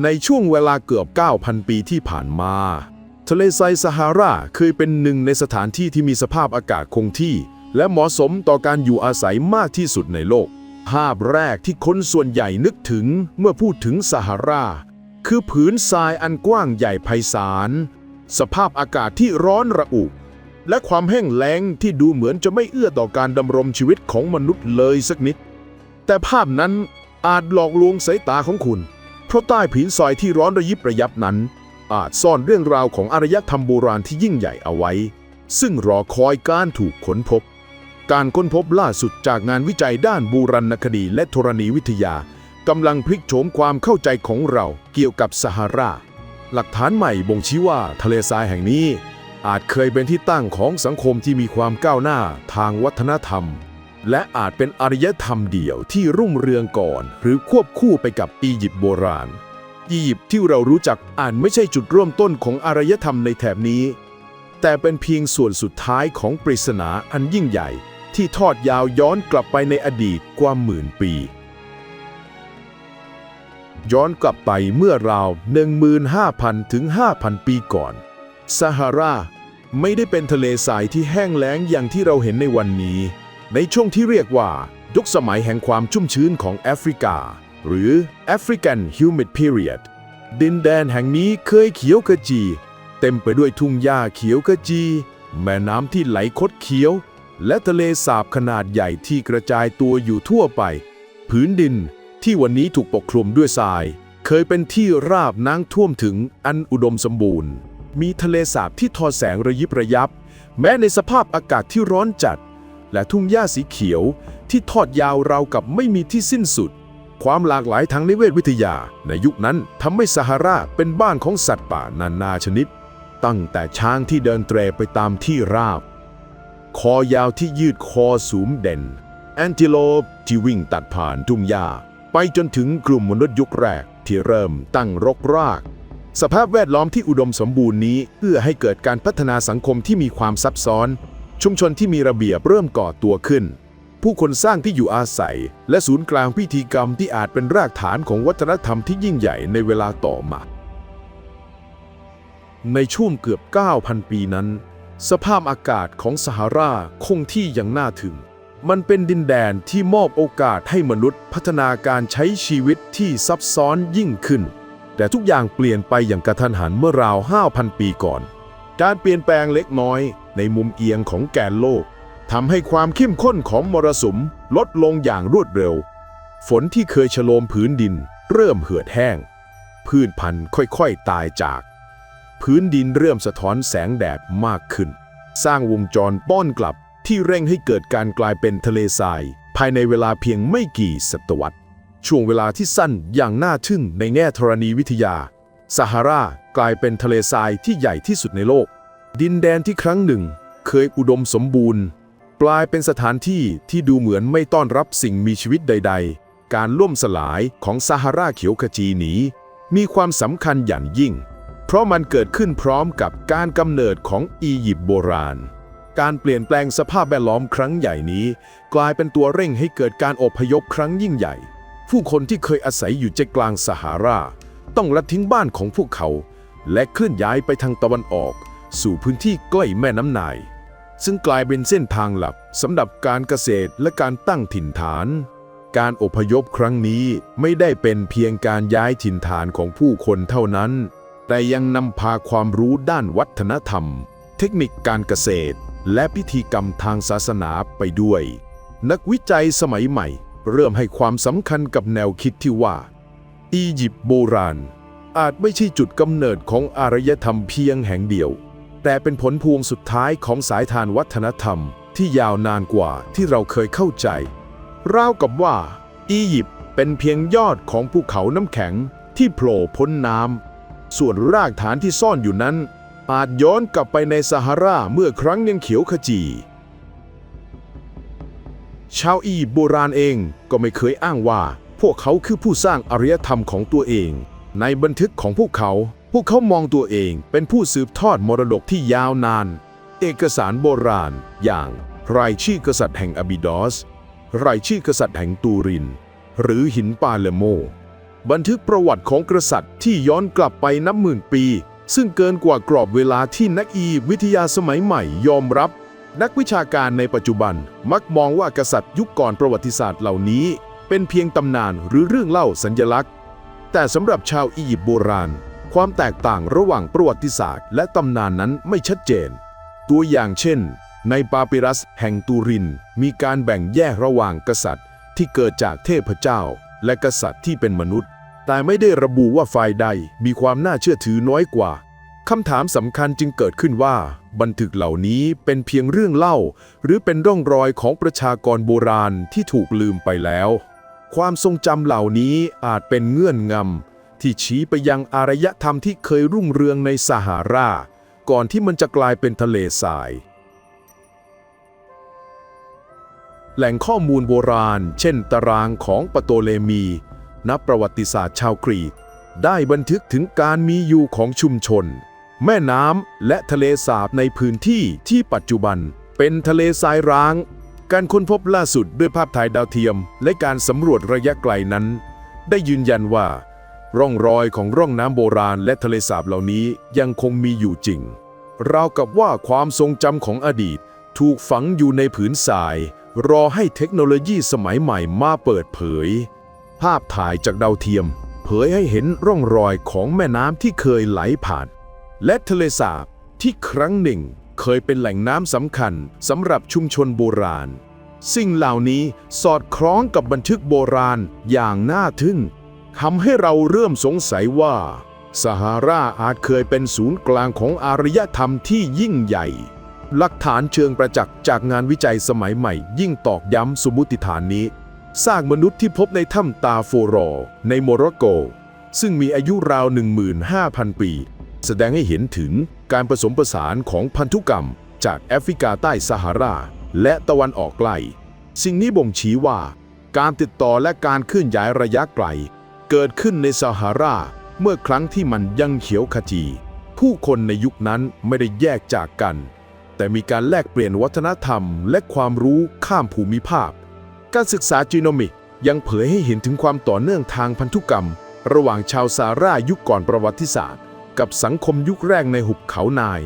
ในช่วงเวลาเกือบ 9,000 ปีที่ผ่านมา ทะเลทรายซาฮาราเคยเป็นหนึ่งในสถานที่ที่มีสภาพอากาศคงที่ และเหมาะสมต่อการอยู่อาศัยมากที่สุดในโลก ภาพแรกที่คนส่วนใหญ่นึกถึงเมื่อพูดถึงซาฮาราคือผืนทรายอันกว้างใหญ่ไพศาล สภาพอากาศที่ร้อนระอุ และความแห้งแล้งที่ดูเหมือนจะไม่เอื้อต่อการดำรงชีวิตของมนุษย์เลยสักนิด แต่ภาพนั้นอาจหลอกลวงสายตาของคุณ เพราะใต้ผืนทรายที่ร้อนระยิบระยับนั้น อาจซ่อนเรื่องราวของอารยธรรมโบราณที่ยิ่งใหญ่เอาไว้ ซึ่งรอคอยการถูกค้นพบ การค้นพบล่าสุดจากงานวิจัยด้านบูรณคดีและธรณีวิทยากำลังพลิกโฉมความเข้าใจของเราเกี่ยวกับซาฮารา หลักฐานใหม่บ่งชี้ว่าทะเลทรายแห่งนี้ อาจเคยเป็นที่ตั้งของสังคมที่มีความก้าวหน้าทางวัฒนธรรม และอาจเป็นอารยธรรมเดี่ยวที่รุ่งเรืองก่อน หรือควบคู่ไปกับอียิปต์โบราณ อียิปต์ที่เรารู้จักอาจไม่ใช่จุดเริ่มต้นของอารยธรรมในแถบนี้ แต่เป็นเพียงส่วนสุดท้ายของปริศนาอันยิ่งใหญ่ ที่ทอดยาวย้อนกลับไปในอดีตกว่าหมื่นปี ย้อนกลับไปเมื่อราว 15,000 ถึง 5,000 ปีก่อนซาฮารา ไม่ได้เป็นทะเลทรายที่แห้งแล้งอย่างที่เราเห็นในวันนี้ ในช่วงที่เรียกว่า ยุคสมัยแห่งความชุ่มชื้นของแอฟริกา หรือ African Humid Period ดินแดนแห่งนี้เคยเขียวขจี เต็มไปด้วยทุ่งหญ้าเขียวขจี แม่น้ำที่ไหลคดเขียว และทะเลสาบขนาดใหญ่ที่กระจายตัวอยู่ทั่วไป พื้นดินที่วันนี้ถูกปกคลุมด้วยทราย เคยเป็นที่ราบน้ำท่วมถึงอันอุดมสมบูรณ์ มีทะเลสาบที่ทอแสงระยิบระยับ แม้ในสภาพอากาศที่ร้อนจัด และทุ่งหญ้าสีเขียว ที่ทอดยาวราวกับไม่มีที่สิ้นสุด ความหลากหลายทางนิเวศวิทยา ในยุคนั้นทำให้ซาฮาราเป็นบ้านของสัตว์ป่านานาชนิด ตั้งแต่ช้างที่เดินเตรไปตามที่ราบ คอยาวที่ยืดคอสูงเด่น แอนติโลปที่วิ่งตัดผ่านทุ่งหญ้าไปจนถึงกลุ่มมนุษย์ยุคแรกที่เริ่มตั้งรกราก สภาพแวดล้อมที่อุดมสมบูรณ์นี้เอื้อให้เกิดการพัฒนาสังคมที่มีความซับซ้อน ชุมชนที่มีระเบียบเริ่มก่อตัวขึ้น ผู้คนสร้างที่อยู่อาศัย และศูนย์กลางพิธีกรรมที่อาจเป็นรากฐานของวัฒนธรรมที่ยิ่งใหญ่ในเวลาต่อมา ในช่วงเกือบ 9,000 ปีนั้น สภาพอากาศของซาฮาราคงที่อย่างน่าถึง มันเป็นดินแดนที่มอบโอกาสให้มนุษย์ พัฒนาการใช้ชีวิตที่ซับซ้อนยิ่งขึ้น แต่ทุกอย่างเปลี่ยนไปอย่างกระทันหันเมื่อราว 5,000 ปีก่อน การเปลี่ยนแปลงเล็กน้อยในมุมเอียงของแกนโลกทำให้ความเข้มข้นของมรสุมลดลงอย่างรวดเร็ว ฝนที่เคยฉโลมพื้นดินเริ่มเหือดแห้ง พืชพันธุ์ค่อยๆตายจาก พื้นดินเริ่มสะท้อนแสงแดดมากขึ้น สร้างวงจรป้อนกลับที่เร่งให้เกิดการกลายเป็นทะเลทราย ภายในเวลาเพียงไม่กี่ศตวรรษ ช่วงเวลาที่สั้นอย่างน่าทึ่งในแง่ธรณีวิทยา ซาฮารากลายเป็นทะเลทรายที่ใหญ่ที่สุดในโลก ดินแดนที่ครั้งหนึ่ง เคยอุดมสมบูรณ์ กลายเป็นสถานที่ที่ดูเหมือนไม่ต้อนรับสิ่งมีชีวิตใด ๆ การล่มสลายของซาฮาราเขียวขจีนี้ มีความสำคัญอย่างยิ่ง เพราะมันเกิดขึ้นพร้อมกับการกำเนิดของอียิปต์โบราณ การเปลี่ยนแปลงสภาพแวดล้อมครั้งใหญ่นี้ กลายเป็นตัวเร่งให้เกิดการอพยพครั้งยิ่งใหญ่ ผู้คนที่เคยอาศัยอยู่ใจกลางซาฮารา ต้องละทิ้งบ้านของพวกเขา และเคลื่อนย้ายไปทางตะวันออก สู่พื้นที่ใกล้แม่น้ำนาย ซึ่งกลายเป็นเส้นทางหลักสำหรับการเกษตรและการตั้งถิ่นฐาน การอพยพครั้งนี้ไม่ได้เป็นเพียงการย้ายถิ่นฐานของผู้คนเท่านั้น แต่ยังนำพาความรู้ด้านวัฒนธรรม เทคนิคการเกษตร และพิธีกรรมทางศาสนาไปด้วย นักวิจัยสมัยใหม่ เริ่มให้ความสำคัญกับแนวคิดที่ว่า อียิปต์โบราณ อาจไม่ใช่จุดกำเนิดของอารยธรรมเพียงแห่งเดียว แต่เป็นผลพวงสุดท้ายของสายทานวัฒนธรรมที่ยาวนานกว่าที่เราเคยเข้าใจ ราวกับว่า อียิปต์เป็นเพียงยอดของภูเขาน้ำแข็งที่โผล่พ้นน้ำ ส่วนรากฐานที่ซ่อนอยู่นั้น อาจย้อนกลับไปในซาฮาราเมื่อครั้งยังเขียวขจี ชาวอียิปต์โบราณเองก็ไม่เคยอ้างว่า พวกเขาคือผู้สร้างอารยธรรมของตัวเอง ในบันทึกของพวกเขา พวกเขามองตัวเองเป็นผู้สืบทอดมรดกที่ยาวนาน เอกสารโบราณ อย่างรายชื่อกษัตริย์แห่งอบิดอส รายชื่อกษัตริย์แห่งตูริน หรือหินปาเลโม บันทึกประวัติของกษัตริย์ที่ย้อนกลับไปนับหมื่นปี ซึ่งเกินกว่ากรอบเวลาที่นักอีวิทยาสมัยใหม่ยอมรับ นักวิชาการในปัจจุบันมักมองว่ากษัตริย์ยุคก่อนประวัติศาสตร์เหล่านี้ เป็นเพียงตำนานหรือเรื่องเล่าสัญลักษณ์ แต่สำหรับชาวอียิปต์โบราณ ความแตกต่างระหว่างประวัติศาสตร์ และตำนานนั้นไม่ชัดเจน ตัวอย่างเช่น ในปาปิรัสแห่งตูริน มีการแบ่งแยกระหว่างกษัตริย์ ที่เกิดจากเทพเจ้า และกษัตริย์ที่เป็นมนุษย์ แต่ไม่ได้ระบุว่าฝ่ายใดมีความน่าเชื่อถือน้อยกว่าคำถามสำคัญจึงเกิดขึ้นว่า บันทึกเหล่านี้เป็นเพียงเรื่องเล่า หรือเป็นร่องรอยของประชากรโบราณที่ถูกลืมไปแล้ว ความทรงจำเหล่านี้อาจเป็นเงื่อนงำที่ชี้ไปยังอารยธรรมที่เคยรุ่งเรืองในซาฮารา ก่อนที่มันจะกลายเป็นทะเลทราย แหล่งข้อมูลโบราณ เช่นตารางของปโตเลมี นักประวัติศาสตร์ชาวกรีก ได้บันทึกถึงการมีอยู่ของชุมชน แม่น้ำและทะเลสาบในพื้นที่ที่ปัจจุบันเป็นทะเลทรายร้าง การค้นพบล่าสุดด้วยภาพถ่ายดาวเทียม และการสำรวจระยะไกลนั้น ได้ยืนยันว่า ร่องรอยของร่องน้ำโบราณและทะเลสาบเหล่านี้ยังคงมีอยู่จริง ราวกับว่าความทรงจำของอดีต ถูกฝังอยู่ในผืนทราย รอให้เทคโนโลยีสมัยใหม่มาเปิดเผย ภาพถ่ายจากดาวเทียม เผยให้เห็นร่องรอยของแม่น้ำที่เคยไหลผ่าน และทะเลสาบที่ครั้งหนึ่ง เคยเป็นแหล่งน้ำสำคัญสำหรับชุมชนโบราณ สิ่งเหล่านี้สอดคล้องกับบันทึกโบราณอย่างน่าทึ่งทำให้เราเริ่มสงสัยว่า ซาฮาราอาจเคยเป็นศูนย์กลางของอารยธรรมที่ยิ่งใหญ่ หลักฐานเชิงประจักษ์จากงานวิจัยสมัยใหม่ ยิ่งตอกย้ำสมมติฐานนี้ซากมนุษย์ที่พบในถ้ำตาโฟรอ ในโมร็อกโก ซึ่งมีอายุราว 15,000 ปี แสดงให้เห็นถึงการผสมผสานของพันธุกรรม จากแอฟริกาใต้ซาฮารา และตะวันออกไกล สิ่งนี้บ่งชี้ว่า การติดต่อและการเคลื่อนย้ายระยะไกล เกิดขึ้นในซาฮารา เมื่อครั้งที่มันยังเขียวขจี ผู้คนในยุคนั้นไม่ได้แยกจากกัน แต่มีการแลกเปลี่ยนวัฒนธรรม และความรู้ข้ามภูมิภาค การศึกษาจีโนมิกยังเผยให้เห็นถึงความต่อเนื่องทางพันธุกรรม ระหว่างชาวซาร่ายุคก่อนประวัติศาสตร์ กับสังคมยุคแรกในหุบเขานาย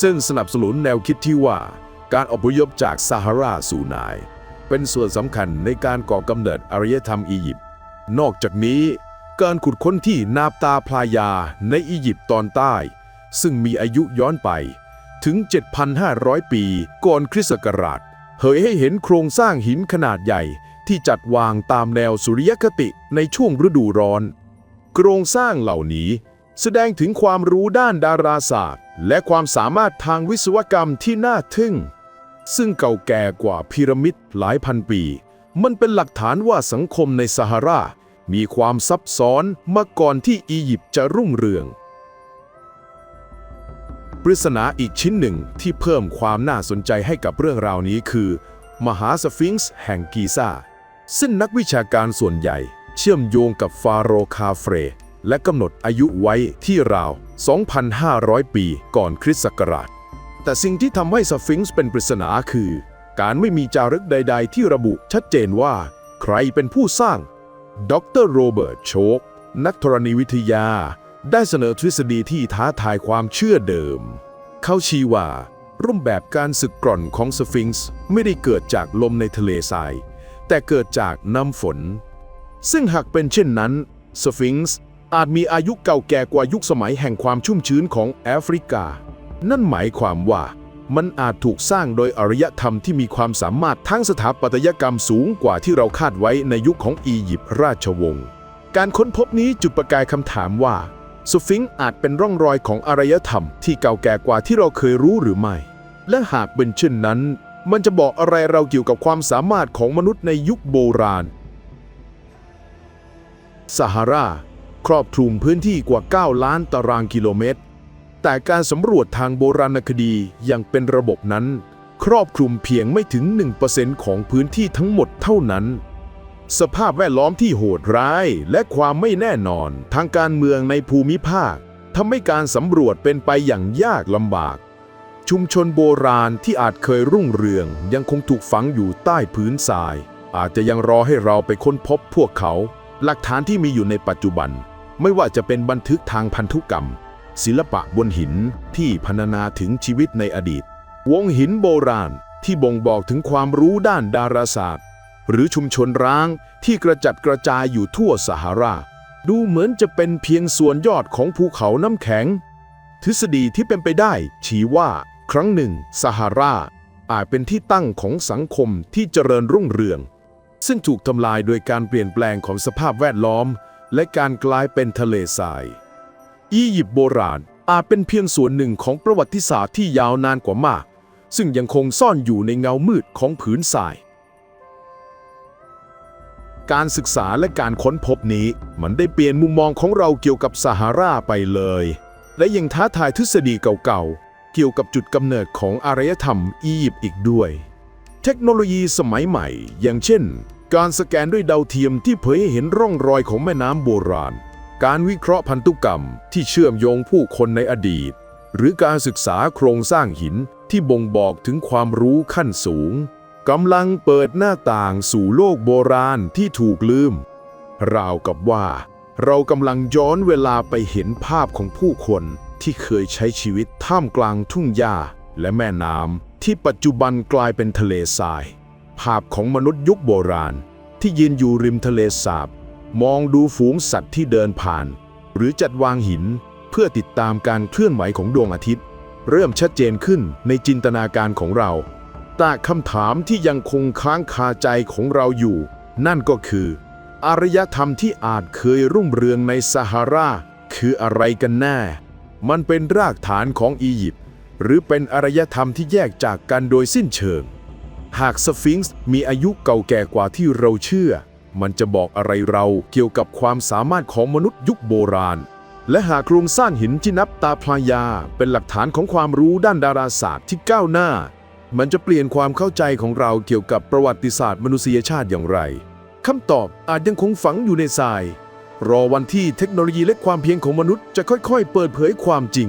ซึ่งสนับสนุนแนวคิดที่ว่า การอพยพจากซาฮาราสู่นาย เป็นส่วนสำคัญในการก่อกำเนิดอารยธรรมอียิปต์ นอกจากนี้ การขุดค้นที่นาบตาพลายาในอียิปต์ตอนใต้ ซึ่งมีอายุย้อนไปถึง 7,500 ปีก่อนคริสต์ศักราชเผยให้เห็นโครงสร้างหินขนาดใหญ่ที่จัดวางตามแนวสุริยคติในช่วงฤดูร้อน โครงสร้างเหล่านี้ แสดงถึงความรู้ด้านดาราศาสตร์ และความสามารถทางวิศวกรรมที่น่าทึ่ง ซึ่งเก่าแก่กว่าพีระมิดหลายพันปี มันเป็นหลักฐานว่าสังคมในซาฮารา มีความซับซ้อนมาก่อนที่อียิปต์จะรุ่งเรือง ปริศนาอีกชิ้นหนึ่งที่เพิ่มความน่าสนใจให้กับเรื่องราวนี้คือ มหาสฟิงซ์แห่งกีซ่าซึ่งนักวิชาการส่วนใหญ่ เชื่อมโยงกับฟาโรห์คาเฟร และกำหนดอายุไว้ที่ราว 2,500 ปีก่อนคริสต์ศักราช แต่สิ่งที่ทำให้สฟิงซ์เป็นปริศนาคือ การไม่มีจารึกใด ๆ ที่ระบุชัดเจนว่า ใครเป็นผู้สร้าง ดรโรเบิร์ตโชกนักธรณีวิทยา ได้เสนอทฤษฎีที่ท้าทายความเชื่อเดิม เขาชี้ว่า รูปแบบการสึกกร่อนของสฟิงซ์ไม่ได้เกิดจากลมในทะเลทราย แต่เกิดจากน้ำฝน ซึ่งหากเป็นเช่นนั้นสฟิงซ์ อาจมีอายุเก่าแก่กว่ายุคสมัยแห่งความชุ่มชื้นของแอฟริกา นั่นหมายความว่ามันอาจถูกสร้างโดยอารยธรรมที่มีความสามารถทั้งสถาปัตยกรรมสูงกว่าที่เราคาดไว้ในยุคของอียิปต์ราชวงศ์ การค้นพบนี้จุดประกายคำถามว่าสฟิงซ์อาจเป็นร่องรอยของอารยธรรมที่เก่าแก่กว่าที่เราเคยรู้หรือไม่ และหากเป็นเช่นนั้น มันจะบอกอะไรเราเกี่ยวกับความสามารถของมนุษย์ในยุคโบราณ ซาฮารา ครอบคลุมพื้นที่กว่า 9 ล้านตารางกิโลเมตร แต่การสำรวจทางโบราณคดีอย่างเป็นระบบนั้น ครอบคลุมเพียงไม่ถึง 1%ของพื้นที่ทั้งหมดเท่านั้น สภาพแวดล้อมที่โหดร้ายและความไม่แน่นอนทางการเมืองในภูมิภาคทำให้การสำรวจเป็นไปอย่างยากลำบาก ชุมชนโบราณที่อาจเคยรุ่งเรือง ยังคงถูกฝังอยู่ใต้พื้นทราย อาจจะยังรอให้เราไปค้นพบพวกเขา หลักฐานที่มีอยู่ในปัจจุบัน ไม่ว่าจะเป็นบันทึกทางพันธุกรรม ศิลปะบนหินที่พรรณนาถึงชีวิตในอดีต วงหินโบราณที่บ่งบอกถึงความรู้ด้านดาราศาสตร์ หรือชุมชนร้างที่กระจัดกระจายอยู่ทั่วสหราดูเหมือนจะเป็นเพียงส่วนยอดของภูเขาน้ำแข็ง ทฤษฎีที่เป็นไปได้ ชี้ว่าครั้งหนึ่งสหราอาจเป็นที่ตั้งของสังคมที่เจริญรุ่งเรือง ซึ่งถูกทำลายโดยการเปลี่ยนแปลงของสภาพแวดล้อม และการกลายเป็นทะเลทราย อียิปต์โบราณอาจเป็นเพียงส่วนหนึ่งของประวัติศาสตร์ที่ยาวนานกว่ามาก ซึ่งยังคงซ่อนอยู่ในเงามืดของผืนทราย การศึกษาและการค้นพบนี้ มันได้เปลี่ยนมุมมองของเราเกี่ยวกับซาฮาราไปเลย และยังท้าทายทฤษฎีเก่าๆ เกี่ยวกับจุดกำเนิดของอารยธรรมอียิปต์อีกด้วย เทคโนโลยีสมัยใหม่ อย่างเช่น การสแกนด้วยดาวเทียมที่เผยให้เห็นร่องรอยของแม่น้ำโบราณ การวิเคราะห์พันธุกรรมที่เชื่อมโยงผู้คนในอดีต หรือการศึกษาโครงสร้างหินที่บ่งบอกถึงความรู้ขั้นสูงกำลังเปิดหน้าต่างสู่โลกโบราณที่ถูกลืม ราวกับว่า เรากำลังย้อนเวลาไปเห็นภาพของผู้คนที่เคยใช้ชีวิตท่ามกลางทุ่งหญ้าและแม่น้ำที่ปัจจุบันกลายเป็นทะเลทราย ภาพของมนุษย์ยุคโบราณ ที่ยืนอยู่ริมทะเลสาบ มองดูฝูงสัตว์ที่เดินผ่าน หรือจัดวางหินเพื่อติดตามการเคลื่อนไหวของดวงอาทิตย์ เริ่มชัดเจนขึ้นในจินตนาการของเรา แต่คำถามที่ยังคงค้างคาใจของเราอยู่ นั่นก็คือ อารยธรรมที่อาจเคยรุ่งเรืองในซาฮาราคืออะไรกันแน่ มันเป็นรากฐานของอียิปต์หรือเป็นอารยธรรมที่แยกจากกันโดยสิ้นเชิง หากสฟิงซ์มีอายุเก่าแก่กว่าที่เราเชื่อ มันจะบอกอะไรเราเกี่ยวกับความสามารถของมนุษย์ยุคโบราณ และหากโครงสร้างหินที่นับตาพลายา เป็นหลักฐานของความรู้ด้านดาราศาสตร์ที่ก้าวหน้า มันจะเปลี่ยนความเข้าใจของเราเกี่ยวกับประวัติศาสตร์มนุษยชาติอย่างไรคำตอบอาจยังคงฝังอยู่ในทราย รอวันที่เทคโนโลยีและความเพียรของมนุษย์จะค่อยๆ เปิดเผยความจริง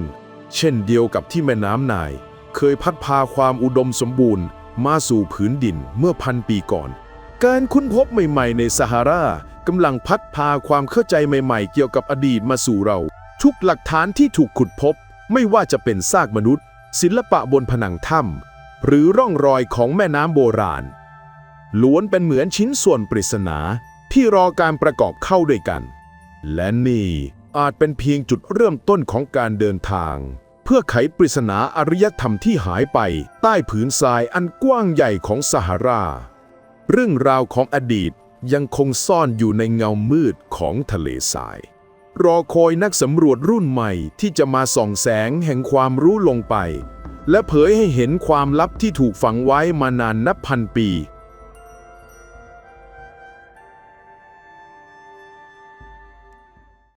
เช่นเดียวกับที่แม่น้ำนาย เคยพัดพาความอุดมสมบูรณ์ มาสู่ผืนดินเมื่อพันปีก่อน การค้นพบใหม่ๆในซาฮารากำลังพัดพาความเข้าใจใหม่ๆ เกี่ยวกับอดีตมาสู่เรา ทุกหลักฐานที่ถูกขุดพบ ไม่ว่าจะเป็นซากมนุษย์ ศิลปะบนผนังถ้ำหรือร่องรอยของแม่น้ำโบราณ ล้วนเป็นเหมือนชิ้นส่วนปริศนาที่รอการประกอบเข้าด้วยกัน และนี่อาจเป็นเพียงจุดเริ่มต้นของการเดินทาง เพื่อไขปริศนาอารยธรรมที่หายไป ใต้ผืนทรายอันกว้างใหญ่ของซาฮารา เรื่องราวของอดีตยังคงซ่อนอยู่ในเงามืดของทะเลทราย รอคอยนักสำรวจรุ่นใหม่ที่จะมาส่องแสงแห่งความรู้ลงไป และเผยให้เห็นความลับที่ถูกฝังไว้มานานนับพันปี